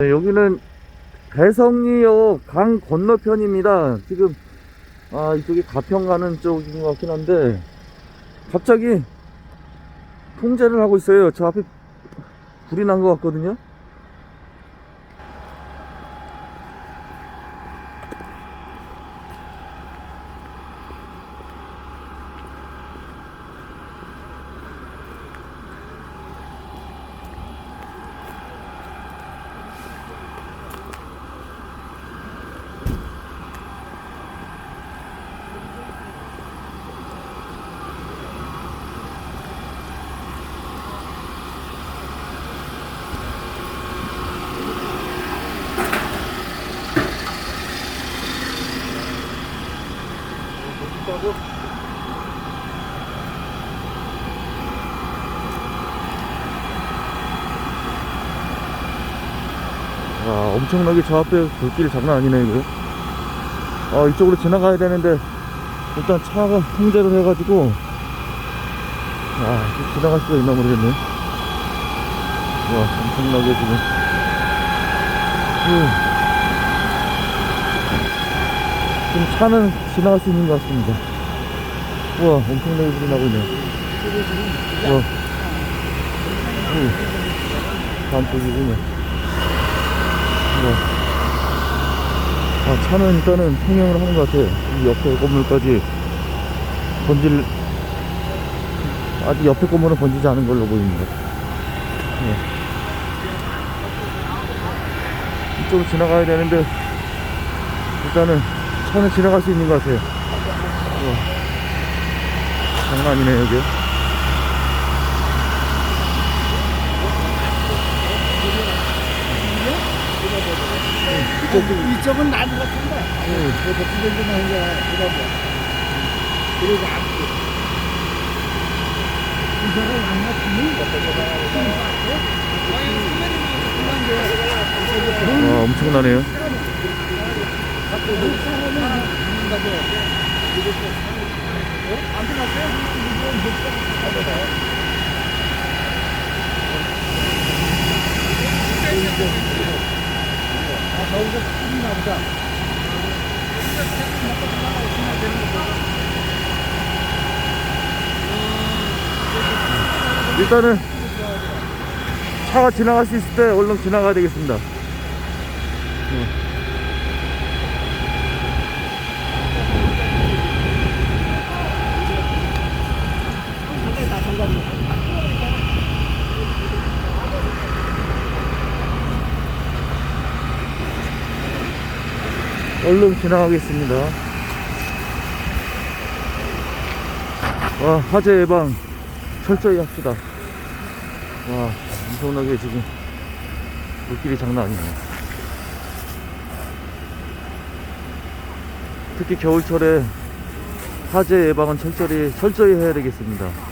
네, 여기는 배성리역 강 건너편입니다. 지금 아 이쪽이 가평 가는 쪽인 것 같긴 한데 갑자기 통제를 하고 있어요. 저 앞에 불이 난 것 같거든요. 와 엄청나게 저 앞에 불길이 장난 아니네 이거. 아 이쪽으로 지나가야 되는데 일단 차가 통제를 해가지고 아 지나갈 수가 있나 모르겠네. 와 엄청나게 지금. 휴. 지금 차는 지나갈 수 있는 것 같습니다. 우와 엄청나게 불이 나고 있네. 우와. 후. 반쪽이군요. 우와. 아, 차는 일단은 통행을 하는 것 같아요. 이 옆에 건물까지 번질, 아직 옆에 건물은 번지지 않은 걸로 보입니다. 네. 이쪽으로 지나가야 되는데, 일단은 차는 지나갈 수 있는 것 같아요. 우와. 장난 아니네, 여기. 이쪽은 나무 같은데. 응. 그래서 두개주면 이제 그러고. 그리고 앞뒤. 이거를 안 맞추니? 와, 엄청나네요. 아, 저기서 풀리나 보다. 일단은 차가 지나갈 수 있을 때 얼른 지나가야 되겠습니다. 얼른 지나가겠습니다. 와, 화재 예방 철저히 합시다. 와, 엄청나게 지금 물길이 장난 아니네. 특히 겨울철에 화재 예방은 철저히, 철저히 해야 되겠습니다.